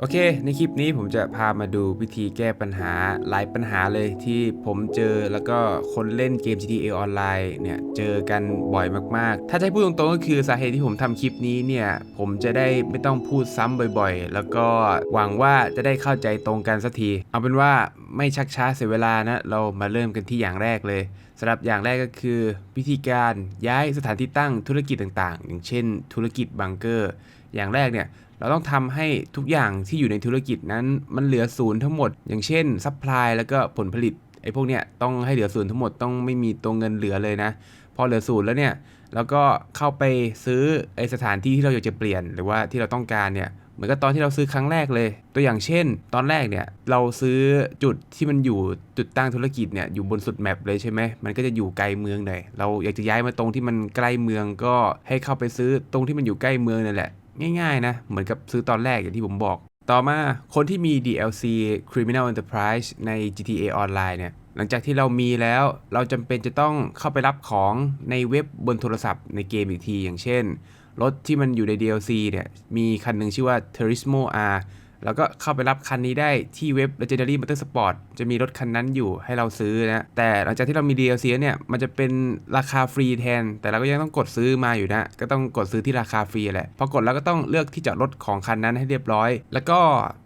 โอเค ในคลิปนี้ผมจะพามาดูวิธีแก้ปัญหาหลายปัญหาเลยที่ผมเจอแล้วก็คนเล่นเกม GTA ออนไลน์เนี่ยเจอกันบ่อยมากๆ ถ้าจะให้พูดตรงๆก็คือสาเหตุที่ผมทำคลิปนี้เนี่ยผมจะได้ไม่ต้องพูดซ้ำบ่อยๆ แล้วก็หวังว่าจะได้เข้าใจตรงกันสักที เอาเป็นว่าไม่ชักช้าเสียเวลานะเรามาเริ่มกันที่อย่างแรกเลยสำหรับอย่างแรกก็คือ วิธีการย้ายสถานที่ตั้งธุรกิจต่างๆ อย่างเช่น ธุรกิจบังเกอร์ อย่างแรกเนี่ย เราต้องทำให้ทุกอย่างที่อยู่ในธุรกิจนั้นมันเหลือศูนย์ทั้งหมด อย่างเช่นซัพพลายแล้วก็ผลผลิตไอ้พวกเนี้ยต้องให้เหลือศูนย์ทั้งหมดต้องไม่มีตัวเงินเหลือเลยนะ พอเหลือศูนย์แล้วเนี่ยแล้วก็เข้าไปซื้อไอสถานที่ที่เราอยากจะเปลี่ยน หรือว่าที่เราต้องการเนี่ยเหมือนกับตอนที่เราซื้อครั้งแรกเลย ตัวอย่างเช่น ตอนแรกเนี่ยเราซื้อจุดที่มันอยู่จุดตั้งธุรกิจเนี่ยอยู่บนสุดแมปเลยใช่ไหมมันก็จะอยู่ไกลเมืองหน่อยเราอยากจะย้ายมาตรงที่มันใกล้เมืองก็ให้เข้าไปซื้อตรงที่มันอยู่ใกล้เมืองนั่นแหละ ง่ายๆนะ เหมือนกับซื้อตอนแรกอย่างที่ผมบอก ต่อมาคนที่มี DLC Criminal Enterprise ใน GTA Online เนี่ยหลังจากที่เรามีแล้วเราจำเป็นจะต้องเข้าไปรับของในเว็บบนโทรศัพท์ในเกมอีกที อย่างเช่น รถที่มันอยู่ใน DLC เนี่ยมีคันหนึ่งชื่อว่า Turismo R แล้วก็เข้าไปรับคันนี้ได้ที่เว็บ Legendary Motorsport จะมีรถคันนั้นอยู่ให้เราซื้อนะ แต่หลังจากที่เรามี DLC เนี่ยมันจะเป็นราคาฟรีแทน แต่เราก็ยังต้องกดซื้อมาอยู่นะ ก็ต้องกดซื้อที่ราคาฟรีแหละ พอกดแล้วก็ต้องเลือกที่จอดรถของคันนั้นให้เรียบร้อย แล้วก็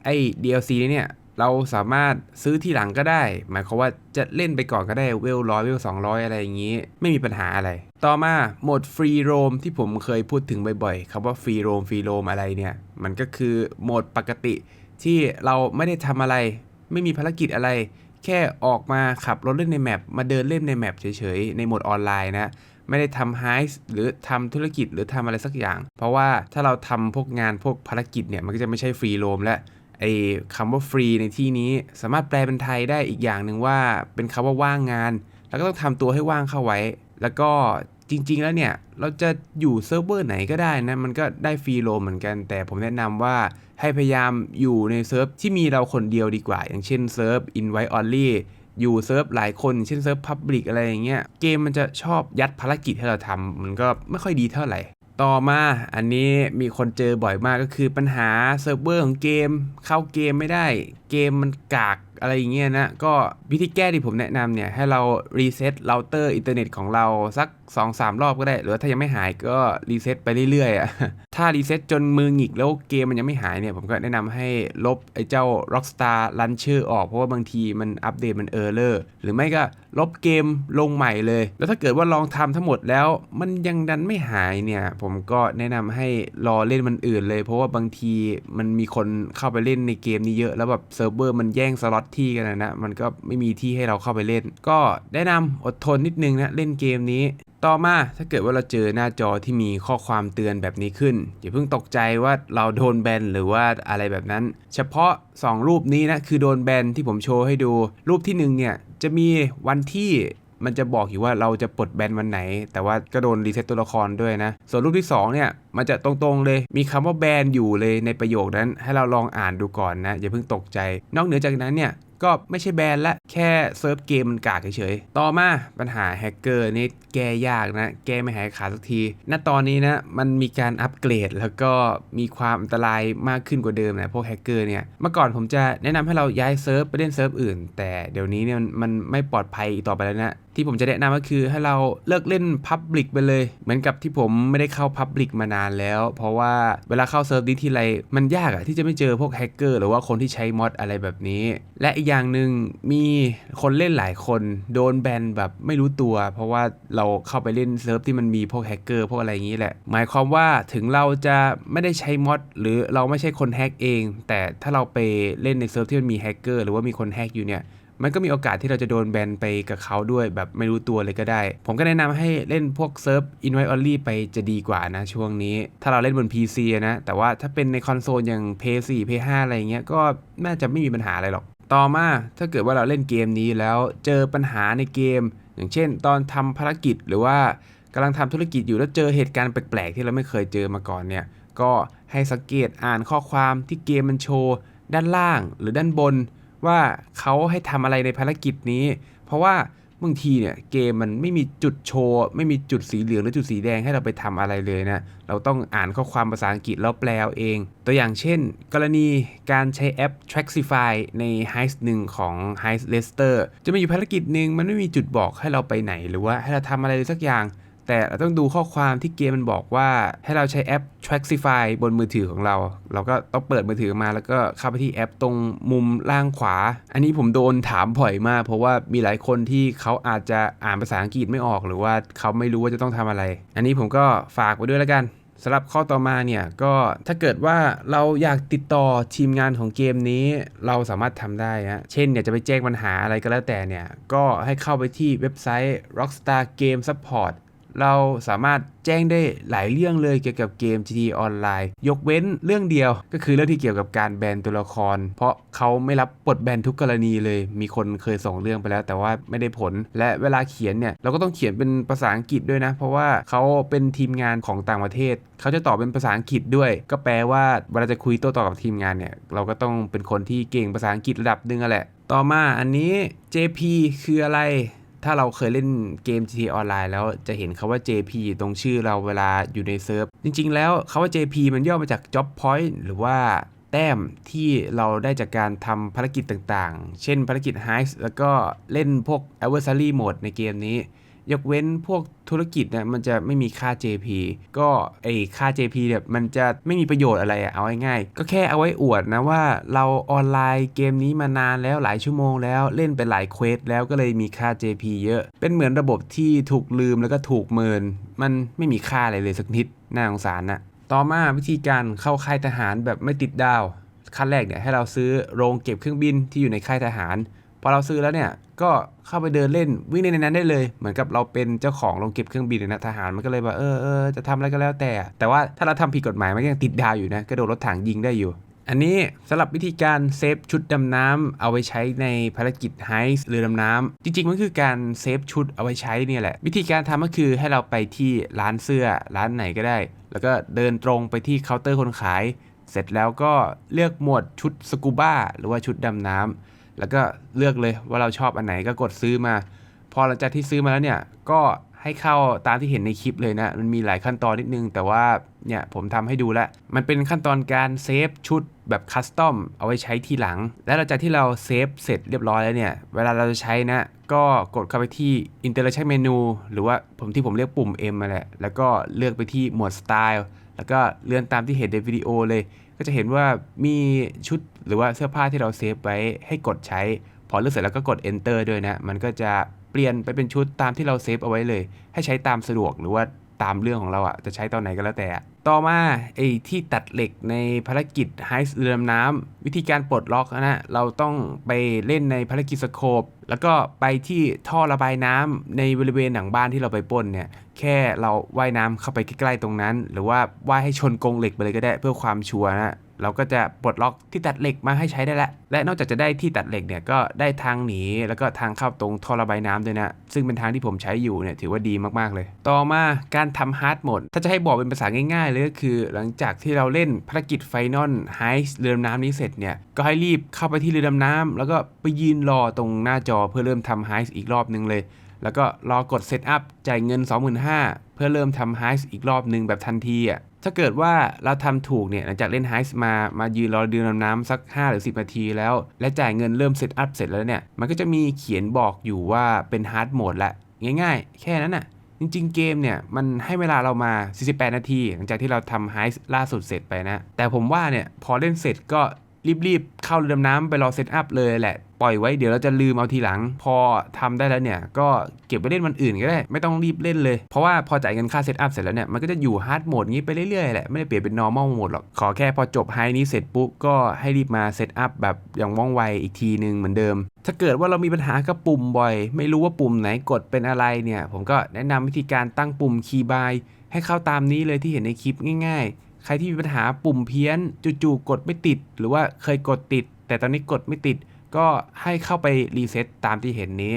ไอ้ DLC นี้เนี่ย เราสามารถซื้อที่หลังก็ได้ หมายความว่าจะเล่นไปก่อนก็ได้เวลร้อยเวล200อยอะไรอย่างนี้ ไม่มีปัญหาอะไร ต่อมาโหมดฟรีโรมที่ผมเคยพูดถึงบ่อยๆคำว่าฟรีโรมฟรีโรมอะไรเนี่ย มันก็คือโหมดปกติที่เราไม่ได้ทำอะไร ไม่มีภารกิจอะไร แค่ออกมาขับรถเล่นในแมปมาเดินเล่นในแมปเฉยๆ ในโหมดออนไลน์นะไม่ได้ทำไฮส์หรือทำธุรกิจหรือทำอะไรสักอย่าง เพราะว่าถ้าเราทำพวกงานพวกภารกิจเนี่ยมันก็จะไม่ใช่ฟรีโรมและ ไอ้คำว่าฟรีในที่นี้สามารถแปลเป็นไทยได้อีกอย่างหนึ่งว่าเป็นคำว่าว่างงาน แล้วก็ต้องทำตัวให้ว่างเข้าไว้ แล้วก็จริง ๆ แล้วเนี่ย เราจะอยู่เซิร์ฟเวอร์ไหนก็ได้นะ มันก็ได้ฟรีโรมเหมือนกัน แต่ผมแนะนำว่าให้พยายามอยู่ในเซิร์ฟที่มีเราคนเดียวดีกว่า อย่างเช่นเซิร์ฟ invite only อยู่เซิร์ฟหลายคน เช่นเซิร์ฟ Public อะไรอย่างเงี้ย เกมมันจะชอบยัดภารกิจให้เราทำมันก็ไม่ค่อยดีเท่าไหร่ ต่อมาอันนี้มีคนเจอบ่อยมากก็คือปัญหาเซิร์ฟเวอร์ของเกม เข้าเกมไม่ได้ เกมมันกากอะไรอย่างเงี้ยนะ ก็วิธีแก้ที่ผมแนะนำเนี่ย ให้เรารีเซ็ตเราเตอร์อินเทอร์เน็ตของเราสัก 2-3รอบก็ได้ หรือว่าถ้ายังไม่หายก็รีเซ็ตไปเรื่อยๆอะถ้ารีเซ็ตจนมือหงิกแล้วเกมมันยังไม่หายเนี่ย ผมก็แนะนำให้ลบไอ้เจ้า Rockstar Launcher ออก เพราะว่าบางทีมันอัปเดตมันเออร์เลอร์หรือไม่ก็ลบเกมลงใหม่เลย แล้วถ้าเกิดว่าลองทำทั้งหมดแล้วมันยังดันไม่หายเนี่ย ผมก็แนะนำให้รอเล่นมันอื่นเลย เพราะว่าบางทีมันมีคนเข้าไปเล่นในเกมนี้เยอะแล้วแบบเซิร์ฟเวอร์มันแย่งสล็อตที่กันนะนะมันก็ไม่มีที่ให้เราเข้าไปเล่น ก็แนะนำอดทนนิดนึงนะเล่นเกมนี้ต่อมาถ้าเกิดว่าเราเจอหน้าจอที่มีข้อความเตือนแบบนี้ขึ้น อย่าเพิ่งตกใจว่าเราโดนแบนหรือว่าอะไรแบบนั้น เฉพาะ 2 รูปนี้นะคือโดนแบนที่ผมโชว์ให้ดู รูปที่1เนี่ยจะมีวันที่มันจะบอกอยู่ว่าเราจะปลดแบนวันไหน แต่ว่าก็โดนรีเซ็ตตัวละครด้วยนะ ส่วนรูปที่ 2 เนี่ย มันจะตรงๆเลย มีคำว่าแบนอยู่เลยในประโยคนั้น ให้เราลองอ่านดูก่อนนะ อย่าเพิ่งตกใจ นอกเหนือจากนั้นเนี่ย ก็ไม่ใช่แบนละแค่เซิร์ฟเกมมันกากเฉยๆ ต่อมาปัญหาแฮกเกอร์นี่แก้ยากนะ แก้ไม่หายขาดสักที ณ ตอนนี้นะ มันมีการอัปเกรดแล้วก็มีความอันตรายมากขึ้นกว่าเดิมนะพวกแฮกเกอร์เนี่ย เมื่อก่อนผมจะแนะนำให้เราย้ายเซิร์ฟไปเล่นเซิร์ฟอื่น แต่เดี๋ยวนี้เนี่ยมันมันไม่ปลอดภัยอีกต่อไปแล้วนะที่ผมจะแนะนำก็คือให้เราเลิกเล่น Public ไปเลย เหมือนกับที่ผมไม่ได้เข้า Public มานานแล้ว เพราะว่าเวลาเข้าเซิร์ฟนี้ทีไรมันยากอะที่จะไม่เจอพวกแฮกเกอร์หรือว่าคนที่ใช้มอดอะไรแบบนี้ และอีกอย่างหนึ่งมีคนเล่นหลายคนโดนแบนแบบไม่รู้ตัว เพราะว่าเราเข้าไปเล่นเซิร์ฟที่มันมีพวกแฮกเกอร์พวกอะไรอย่างนี้แหละ หมายความว่าถึงเราจะไม่ได้ใช้มอดหรือเราไม่ใช่คนแฮกเอง แต่ถ้าเราไปเล่นในเซิร์ฟที่มันมีแฮกเกอร์หรือว่ามีคนแฮกอยู่เนี่ยมันก็มีโอกาสที่เราจะโดนแบนไปกับเขาด้วยแบบไม่รู้ตัวเลยก็ได้ ผมก็แนะนำให้เล่นพวกเซิร์ฟ Invite Only ไปจะดีกว่านะช่วงนี้ ถ้าเราเล่นบน PC นะ แต่ว่าถ้าเป็นในคอนโซลอย่าง PS4 PS5 อะไรเงี้ยก็น่าจะไม่มีปัญหาอะไรหรอก ต่อมาถ้าเกิดว่าเราเล่นเกมนี้แล้วเจอปัญหาในเกม อย่างเช่น ตอนทำภารกิจหรือว่ากำลังทำธุรกิจอยู่แล้วเจอเหตุการณ์แปลกๆ ที่เราไม่เคยเจอมาก่อนเนี่ยก็ให้สังเกตอ่านข้อความที่เกมมันโชว์ ด้านล่างหรือด้านบน ว่าเขาให้ทำอะไรในภารกิจนี้ เพราะว่า บางทีเนี่ยเกมมันไม่มีจุดโชว์ ไม่มีจุดสีเหลืองหรือจุดสีแดงให้เราไปทำอะไรเลยนะ เราต้องอ่านข้อความภาษาอังกฤษแล้วแปลเอง ตัวอย่างเช่น กรณีการใช้แอป Traxify ใน h e i s หนึ่งของ Heist Lester จะมีอยู่ภารกิจหนึ่งมันไม่มีจุดบอกให้เราไปไหน หรือว่าให้เราทำอะไรเลยสักอย่าง แต่เราต้องดูข้อความที่เกมมันบอกว่าให้เราใช้แอป Traxify บนมือถือของเรา เราก็ต้องเปิดมือถือมาแล้วก็เข้าไปที่แอปตรงมุมล่างขวา อันนี้ผมโดนถามบ่อยมาก เพราะว่ามีหลายคนที่เขาอาจจะอ่านภาษาอังกฤษไม่ออกหรือว่าเขาไม่รู้ว่าจะต้องทำอะไร อันนี้ผมก็ฝากไว้ด้วยแล้วกันสำหรับข้อต่อมาเนี่ยก็ถ้าเกิดว่าเราอยากติดต่อทีมงานของเกมนี้ เราสามารถทำได้ฮะเช่นเนี่ยจะไปแจ้งปัญหาอะไรก็แล้วแต่เนี่ย ก็ให้เข้าไปที่เว็บไซต์ Rockstar Game Support เราสามารถแจ้งได้หลายเรื่องเลยเกี่ยวกับเกม GTA Online ยกเว้นเรื่องเดียว ก็คือเรื่องที่เกี่ยวกับการแบนตัวละคร เพราะเขาไม่รับบทแบนทุกกรณีเลย มีคนเคยส่งเรื่องไปแล้ว แต่ว่าไม่ได้ผล และเวลาเขียนเนี่ยเราก็ต้องเขียนเป็นภาษาอังกฤษด้วยนะ เพราะว่าเขาเป็นทีมงานของต่างประเทศ เขาจะตอบเป็นภาษาอังกฤษด้วย ก็แปลว่าเวลาจะคุยโต้ตอบกับทีมงานเนี่ยเราก็ต้องเป็นคนที่เก่งภาษาอังกฤษระดับหนึงแหละ ต่อมาอันนี้ JP คืออะไร ถ้าเราเคยเล่นเกม GTA ออนไลน์แล้วจะเห็นคาว่า JP ตรงชื่อเราเวลาอยู่ในเซิร์ฟ จริง ๆ แล้วคาว่า JP มันย่อมาจาก Job Point หรือว่าแต้มที่เราได้จากการทำภารกิจต่างๆ เช่นภารกิจ Heist แล้วก็เล่นพวก Adversary Mode ในเกมนี้ ยกเว้นพวกธุรกิจเนี่ยมันจะไม่มีค่า JP ก็ไอค่า JP เนี่ยมันจะไม่มีประโยชน์อะไรอะเอาง่ายๆก็แค่เอาไว้อวดนะว่าเราออนไลน์เกมนี้มานานแล้วหลายชั่วโมงแล้วเล่นไปหลายเควสแล้วก็เลยมีค่า JP เยอะ เป็นเหมือนระบบที่ถูกลืมแล้วก็ถูกเมิน มันไม่มีค่าอะไรเลยสักนิดน่าสงสารนะต่อมาวิธีการเข้าค่ายทหารแบบไม่ติดดาวขั้นแรกเนี่ยให้เราซื้อโรงเก็บเครื่องบินที่อยู่ในค่ายทหาร พอเราซื้อแล้วเนี่ยก็เข้าไปเดินเล่นวิ่งในนั้นได้เลย เหมือนกับเราเป็นเจ้าของโรงเก็บเครื่องบินนะทหารมันก็เลยแบบเออเออจะทำอะไรก็แล้วแต่ แต่ว่าถ้าเราทำผิดกฎหมายมันก็ยังติดดาวอยู่นะกระโดดรถถังยิงได้อยู่ อันนี้สำหรับวิธีการเซฟชุดดำน้ำเอาไว้ใช้ในภารกิจไฮส์เรือดำน้ำจริง ๆ มันคือการเซฟชุดเอาไว้ใช้เนี่ยแหละ วิธีการทำก็คือให้เราไปที่ร้านเสื้อร้านไหนก็ได้ แล้วก็เดินตรงไปที่เคาน์เตอร์คนขาย เสร็จแล้วก็เลือกหมวดชุดสกูบ้าหรือว่าชุดดำน้ำ แล้วก็เลือกเลยว่าเราชอบอันไหนก็กดซื้อมา พอหลังจากที่ซื้อมาแล้วเนี่ยก็ให้เข้าตามที่เห็นในคลิปเลยนะ มันมีหลายขั้นตอนนิดนึง แต่ว่าเนี่ยผมทำให้ดูแล้ว มันเป็นขั้นตอนการเซฟชุดแบบคัสตอมเอาไว้ใช้ทีหลัง และหลังจากที่เราเซฟเสร็จเรียบร้อยแล้วเนี่ย เวลาเราจะใช้นะ ก็กดเข้าไปที่ Interaction Menu หรือว่าผมที่ผมเรียกปุ่ม M มาแหละ แล้วก็เลือกไปที่หมวด Style แล้วก็เลื่อนตามที่เห็นในวิดีโอเลย ก็จะเห็นว่ามีชุดหรือว่าเสื้อผ้าที่เราเซฟไว้ให้กดใช้ พอเลือกเสร็จแล้วก็กด enter ด้วยนะ มันก็จะเปลี่ยนไปเป็นชุดตามที่เราเซฟเอาไว้เลย ให้ใช้ตามสะดวกหรือว่าตามเรื่องของเราอะจะใช้ตอนไหนก็แล้วแต่ ต่อมาไอ้ที่ตัดเหล็กในภารกิจไฮส์เรือดำน้ำวิธีการปลดล็อกนะเราต้องไปเล่นในภารกิจสโคปแล้วก็ไปที่ท่อระบายน้ำในบริเวณหลังบ้านที่เราไปป้นเนี่ย แค่เราว่ายน้ำเข้าไปใกล้ๆตรงนั้น หรือว่าว่ายให้ชนกรงเหล็กไปเลยก็ได้เพื่อความชัวร์นะเราก็จะปลดล็อกที่ตัดเหล็กมาให้ใช้ได้แล้วและนอกจากจะได้ที่ตัดเหล็กเนี่ยก็ได้ทางหนีแล้วก็ทางเข้าตรงท่อระบายน้ำด้วยนะ ซึ่งเป็นทางที่ผมใช้อยู่เนี่ยถือว่าดีมากๆเลย ต่อมาการทำฮาร์ดโหมด ถ้าจะให้บอกเป็นภาษาง่ายๆเลยก็คือ หลังจากที่เราเล่นภารกิจไฟนอลไฮส์เรือดำน้ำนี้เสร็จเนี่ยก็ให้รีบเข้าไปที่เรือดำน้ำแล้วก็ไปยืนรอตรงหน้าจอเพื่อเริ่มทำไฮส์อีกรอบนึงเลย แล้วก็รอกดเซตอัพจ่ายเงิน 25,000 เพื่อเริ่มทำไฮส์อีกรอบหนึ่งแบบทันทีอะถ้าเกิดว่าเราทำถูกเนี่ยหลังจากเล่นไฮส์มา มายืนรอเดือนดำน้ำสัก 5 หรือ 10 นาทีแล้ว และจ่ายเงินเริ่มเซตอัพเสร็จแล้วเนี่ย มันก็จะมีเขียนบอกอยู่ว่าเป็นฮาร์ดโหมดละง่ายๆ แค่นั้นน่ะ จริงๆ เกมเนี่ย มันให้เวลาเรามา 48 นาที หลังจากที่เราทำไฮส์ล่าสุดเสร็จไปนะ แต่ผมว่าเนี่ย พอเล่นเสร็จก็ รีบๆเข้าเรือดำน้ำไปรอเซตอัพเลยแหละ ปล่อยไว้เดี๋ยวเราจะลืมเอาทีหลัง พอทำได้แล้วเนี่ย ก็เก็บไปเล่นวันอื่นก็ได้ ไม่ต้องรีบเล่นเลย เพราะว่าพอจ่ายเงินค่าเซตอัพเสร็จแล้วเนี่ย มันก็จะอยู่ฮาร์ดโหมดงี้ไปเรื่อยๆแหละ ไม่ได้เปลี่ยนเป็น normal โหมดหรอก ขอแค่พอจบไฮนี้เสร็จปุ๊บก็ให้รีบมาเซตอัพแบบอย่างว่องไวอีกทีนึงเหมือนเดิม ถ้าเกิดว่าเรามีปัญหากับปุ่มบ่อย ไม่รู้ว่าปุ่มไหนกดเป็นอะไรเนี่ย ผมก็แนะนำวิธีการตั้งปุ่มคีย์บายให้เข้าตามนี้เลยที่เห็นในคลิปง่าย ๆ ใครที่มีปัญหาปุ่มเพี้ยนจู่ๆกดไม่ติด หรือว่าเคยกดติด แต่ตอนนี้กดไม่ติด ก็ให้เข้าไปรีเซ็ตตามที่เห็นนี้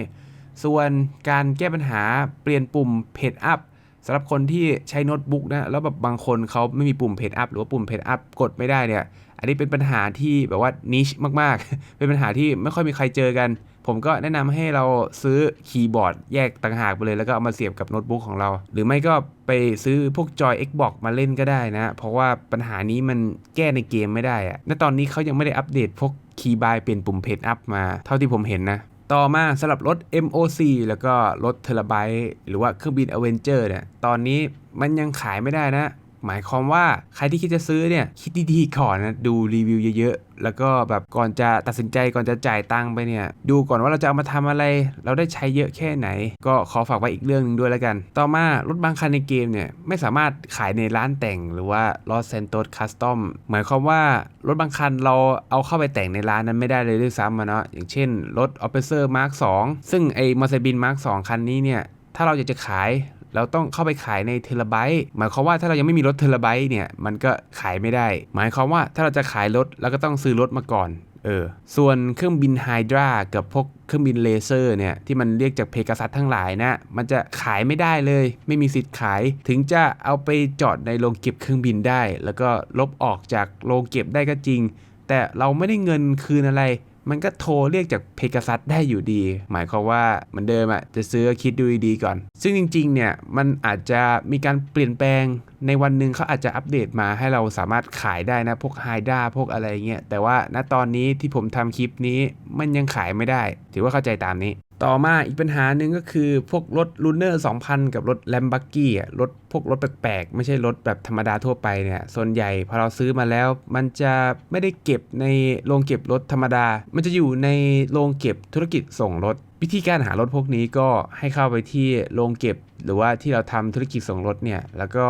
ส่วนการแก้ปัญหาเปลี่ยนปุ่มเพจอัพสำหรับคนที่ใช้โน้ตบุ๊กนะ แล้วแบบบางคนเขาไม่มีปุ่มเพจอัพหรือว่าปุ่มเพจอัพกดไม่ได้เนี่ย อันนี้เป็นปัญหาที่แบบว่านิชมากๆ เป็นปัญหาที่ไม่ค่อยมีใครเจอกัน ผมก็แนะนำให้เราซื้อคีย์บอร์ดแยกต่างหากไปเลย แล้วก็เอามาเสียบกับโน้ตบุ๊กของเรา หรือไม่ก็ไปซื้อพวกจอย Xbox มาเล่นก็ได้นะ เพราะว่าปัญหานี้มันแก้ในเกมไม่ได้อะณตอนนี้เขายังไม่ได้อัปเดตพวกคีย์บายเปลี่ยนปุ่มเพจอัพมา เท่าที่ผมเห็นนะต่อมาสำหรับรถ MOC แล้วก็รถเทเลไบต์หรือว่าเครื่องบินอเวนเจอร์เนี่ย ตอนนี้มันยังขายไม่ได้นะ หมายความว่าใครที่คิดจะซื้อเนี่ยคิดดีๆก่อนนะดูรีวิวเยอะๆ แล้วก็แบบก่อนจะตัดสินใจก่อนจะจ่ายตังค์ไปเนี่ย ดูก่อนว่าเราจะเอามาทำอะไร เราได้ใช้เยอะแค่ไหน ก็ขอฝากไว้อีกเรื่องหนึงด้วยแล้วกัน ต่อมารถบางคันในเกมเนี่ยไม่สามารถขายในร้านแต่งหรือว่า Los Santos Custom หมายความว่ารถบางคันเราเอาเข้าไปแต่งในร้านนั้นไม่ได้เลยด้วยซ้ำเนาะอย่างเช่นรถ Officer Mark 2ซึ่งไอ้ Mercedes Mark 2คันนี้เนี่ยถ้าเราอยากจะขาย เราต้องเข้าไปขายในเทราไบต์หมายความว่าถ้าเรายังไม่มีรถเทราไบต์เนี่ยมันก็ขายไม่ได้ หมายความว่าถ้าเราจะขายรถเราก็ต้องซื้อรถมาก่อนเออส่วนเครื่องบินไฮดรากับพวกเครื่องบินเลเซอร์เนี่ยที่มันเรียกจากเพกาซัสทั้งหลายนะมันจะขายไม่ได้เลย ไม่มีสิทธิ์ขาย ถึงจะเอาไปจอดในโรงเก็บเครื่องบินได้ แล้วก็ลบออกจากโรงเก็บได้ก็จริง แต่เราไม่ได้เงินคืนอะไร มันก็โทรเรียกจากเพกาซัสได้อยู่ดี หมายความว่าเหมือนเดิมอะจะซื้อคิดดูดีก่อน ซึ่งจริงๆเนี่ยมันอาจจะมีการเปลี่ยนแปลงในวันหนึ่งเขาอาจจะอัปเดตมาให้เราสามารถขายได้นะพวกไฮด้าพวกอะไรเงี้ยแต่ว่าณตอนนี้ที่ผมทำคลิปนี้มันยังขายไม่ได้ ถือว่าเข้าใจตามนี้ ต่อมาอีกปัญหาหนึ่งก็คือพวกรถ l u n a r 2000 กับรถ l a m b o r g h i n i อะรถพวกรถแปลกๆ ไม่ใช่รถแบบธรรมดาทั่วไปเนี่ยส่วนใหญ่พอเราซื้อมาแล้ว มันจะไม่ได้เก็บในโรงเก็บรถธรรมดา มันจะอยู่ในโรงเก็บธุรกิจส่งรถ วิธีการหารถพวกนี้ก็ให้เข้าไปที่โรงเก็บ หรือว่าที่เราทำธุรกิจส่งรถเนี่ยแล้วก็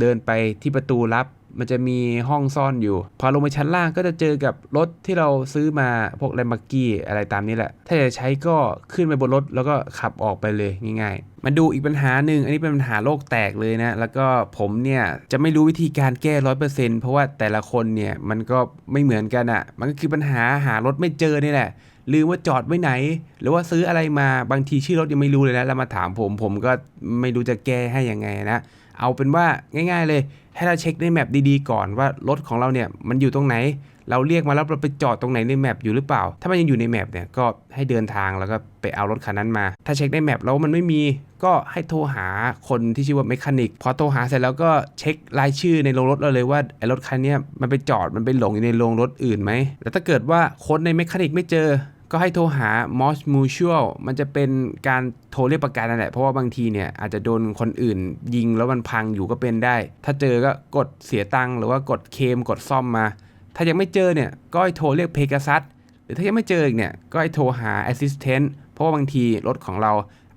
เดินไปที่ประตูรับ มันจะมีห้องซ่อนอยู่ พอลงไปชั้นล่างก็จะเจอกับรถที่เราซื้อมาพวกแลม b บกี้อะไรตามนี้แหละ ถ้าจะใช้ก็ขึ้นไปบนรถแล้วก็ขับออกไปเลยง่ายๆ มาดูอีกปัญหาหนึ่งอันนี้เป็นปัญหาโลกแตกเลยนะ แล้วก็ผมเนี่ยจะไม่รู้วิธีการแก้ร้อยเปอร์เซ็นต์เพราะว่าแต่ละคนเนี่ยมันก็ไม่เหมือนกันอะ่ะ มันก็คือปัญหาหารถไม่เจอนี่แหละลืมว่าจอดไว้ไหน หรือว่าซื้ออะไรมาบางทีชื่อรถยังไม่รู้เลยนะแล้วมาถามผมผมก็ไม่รู้จะแก้ให้ยังไงนะ เอาเป็นว่าง่าย ๆเลย ให้เราเช็คในแมปดีๆก่อนว่ารถของเราเนี่ยมันอยู่ตรงไหน เราเรียกมาแล้วเราไปจอดตรงไหนในแมปอยู่หรือเปล่า ถ้ามันยังอยู่ในแมปเนี่ยก็ให้เดินทางแล้วก็ไปเอารถคันนั้นมา ถ้าเช็คในแมปแล้วมันไม่มีก็ให้โทรหาคนที่ชื่อว่าเมคานิกพอโทรหาเสร็จแล้วก็เช็ครายชื่อในโรงรถเราเลยว่าไอ้รถคันนี้มันไปจอดมันไปหลงอยู่ในโรงรถอื่นไหมแล้วถ้าเกิดว่าคนในเมคานิกไม่เจอ ก็ให้โทรหา Moss Mutual มันจะเป็นการโทรเรียกประกันนั่นแหละ เพราะว่าบางทีเนี่ยอาจจะโดนคนอื่นยิงแล้วมันพังอยู่ก็เป็นได้ ถ้าเจอก็กดเสียตังค์หรือว่ากดเคมกดซ่อมมา ถ้ายังไม่เจอเนี่ยก็ให้โทรเรียกเพกาซัสหรือถ้ายังไม่เจออีกเนี่ยก็ให้โทรหา Assistant เพราะว่าบางทีรถของเรา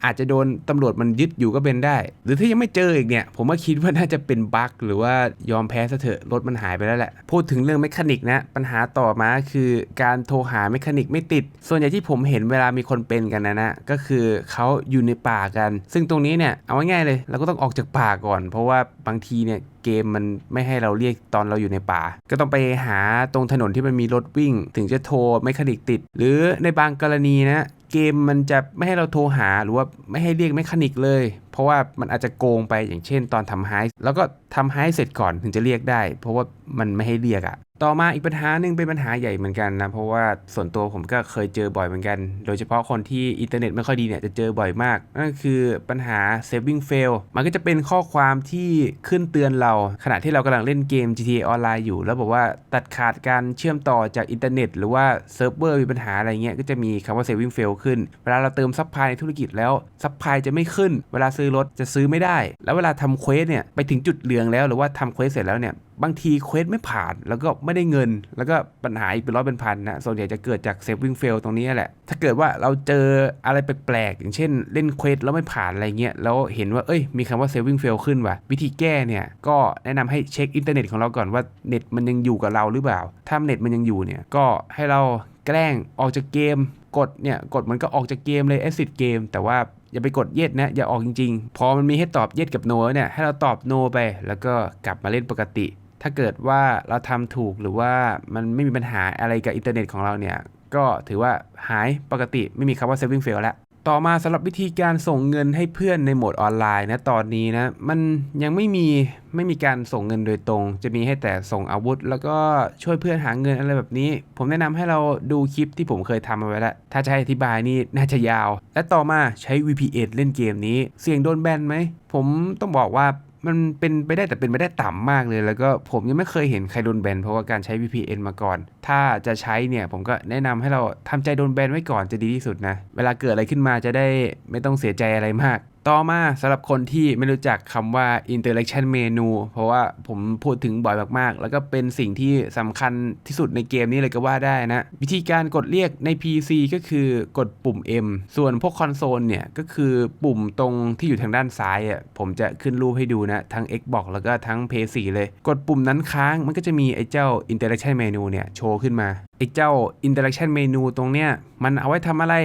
อาจจะโดนตำรวจมันยึดอยู่ก็เป็นได้ หรือถ้ายังไม่เจออีกเนี่ย ผมว่าคิดว่าน่าจะเป็นบั๊กหรือว่ายอมแพ้ซะเถอะรถมันหายไปแล้วแหละ พูดถึงเรื่องเมคานิกนะ ปัญหาต่อมาคือการโทรหาเมคานิกไม่ติด ส่วนใหญ่ที่ผมเห็นเวลามีคนเป็นกันนะนะก็คือเขาอยู่ในป่ากัน ซึ่งตรงนี้เนี่ยเอาง่ายๆเลยเราก็ต้องออกจากป่าก่อน เพราะว่าบางทีเนี่ยเกมมันไม่ให้เราเรียกตอนเราอยู่ในป่า ก็ต้องไปหาตรงถนนที่มันมีรถวิ่ง ถึงจะโทรเมคานิกติด หรือในบางกรณีนะ เกมมันจะไม่ให้เราโทรหาหรือว่าไม่ให้เรียกแมคานิกเลยเพราะว่ามันอาจจะโกงไปอย่างเช่น ตอนทำไฮแล้วก็ทำไฮเสร็จก่อนถึงจะเรียกได้ เพราะว่ามันไม่ให้เรียกอะต่อมาอีกปัญหาหนึ่งเป็นปัญหาใหญ่เหมือนกันนะ เพราะว่าส่วนตัวผมก็เคยเจอบ่อยเหมือนกัน โดยเฉพาะคนที่อินเทอร์เน็ตไม่ค่อยดีเนี่ยจะเจอบ่อยมาก นั่นคือปัญหา saving fail มันก็จะเป็นข้อความที่ขึ้นเตือนเรา ขณะที่เรากำลังเล่นเกม GTA ออนไลน์อยู่ แล้วบอกว่าตัดขาดการเชื่อมต่อจากอินเทอร์เน็ต หรือว่าเซิร์ฟเวอร์มีปัญหาอะไรเงี้ยก็จะมีคำว่า saving fail ขึ้น เวลาเราเติมซัพพลายในธุรกิจแล้วซัพพลายจะไม่ขึ้นเวลาซอรถจะซื้อไม่ได้ แล้วเวลาทำเควสเนี่ยไปถึงจุดเหลืองแล้วหรือว่าทำเควสเสร็จแล้วเนี่ยบางทีเควสไม่ผ่านแล้วก็ไม่ได้เงิน แล้วก็ปัญหาอีกเป็นร้อยเป็นพันนะส่วนใหญ่จะเกิดจากเซฟวิ่งเฟลตรงนี้แหละ ถ้าเกิดว่าเราเจออะไรแปลกๆ อย่างเช่นเล่นเควสแล้วไม่ผ่านอะไรเงี้ยแล้วเห็นว่าเอ้ยมีคำว่าเซฟวิ่งเฟลขึ้นว่ะวิธีแก้เนี่ยก็แนะนำให้เช็คอินเทอร์เน็ตของเราก่อนว่าเน็ตมันยังอยู่กับเราหรือเปล่า ถ้าเน็ตมันยังอยู่เนี่ยก็ให้เราแกล้งออกจากเกมกดเนี่ยกดมันก็ออกจากเกมเลย exit เกม แต่ว่า อย่าไปกดเย็ดนะ อย่าออกจริงๆ พอมันมีให้ตอบเย็ดกับโนเนี่ย ให้เราตอบโนไป แล้วก็กลับมาเล่นปกติ ถ้าเกิดว่าเราทำถูกหรือว่ามันไม่มีปัญหาอะไรกับอินเทอร์เน็ตของเราเนี่ย ก็ถือว่าหายปกติไม่มีคำว่า saving fail แล้ว ต่อมาสำหรับวิธีการส่งเงินให้เพื่อนในโหมดออนไลน์นะตอนนี้นะมันยังไม่มีไม่มีการส่งเงินโดยตรง จะมีให้แต่ส่งอาวุธ แล้วก็ช่วยเพื่อนหาเงินอะไรแบบนี้ ผมแนะนำให้เราดูคลิปที่ผมเคยทำมาไว้แล้วถ้าจะให้อธิบายนี่น่าจะยาว และต่อมาใช้ VPN เล่นเกมนี้ เสี่ยงโดนแบนไหมผมต้องบอกว่า มันเป็นไปได้แต่เป็นไปได้ต่ำมากเลย แล้วก็ผมยังไม่เคยเห็นใครโดนแบนเพราะว่าการใช้ VPN มาก่อน ถ้าจะใช้เนี่ยผมก็แนะนำให้เราทำใจโดนแบนไว้ก่อนจะดีที่สุดนะ เวลาเกิดอะไรขึ้นมาจะได้ไม่ต้องเสียใจอะไรมากต่อมาสำหรับคนที่ไม่รู้จักคำว่า interaction menu เพราะว่าผมพูดถึงบ่อยมากๆ แล้วก็เป็นสิ่งที่สำคัญที่สุดในเกมนี้เลยก็ว่าได้นะ วิธีการกดเรียกใน PC ก็คือกดปุ่ม M ส่วนพวกคอนโซลเนี่ย ก็คือปุ่มตรงที่อยู่ทางด้านซ้ายอะผมจะขึ้นรูปให้ดูนะ ทั้ง Xbox แล้วก็ทั้ง PS4 เลย กดปุ่มนั้นค้างมันก็จะมีไอ้เจ้า interaction menu เนี่ยโชว์ขึ้นมาไอ้เจ้า interaction menu ตรงเนี้ยมันเอาไว้ทำอะไร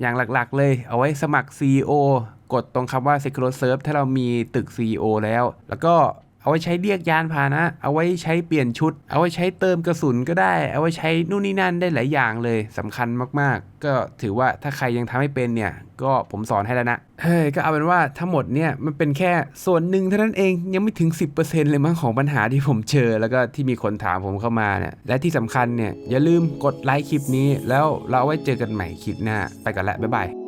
อย่างหลักๆ เลย เอาไว้สมัคร CEO กดตรงคำว่า Secure Serve ถ้าเรามีตึก CEO แล้ว แล้วก็เอาไว้ใช้เรียกยานพาหนะ เอาไว้ใช้เปลี่ยนชุด เอาไว้ใช้เติมกระสุนก็ได้ เอาไว้ใช้นู่นนี่นั่นได้หลายอย่างเลยสำคัญมากๆ ก็ถือว่าถ้าใครยังทำไม่เป็นเนี่ย ก็ผมสอนให้แล้วนะ เฮ้ย ก็เอาเป็นว่าทั้งหมดเนี่ยมันเป็นแค่ส่วนหนึ่งเท่านั้นเองยังไม่ถึง 10%เลยมั้งของปัญหาที่ผมเจอ แล้วก็ที่มีคนถามผมเข้ามาเนี่ยและที่สำคัญเนี่ยอย่าลืมกดไลค์คลิปนี้ แล้วเราเอาไว้เจอกันใหม่คลิปหน้าไปกันละบ๊ายบาย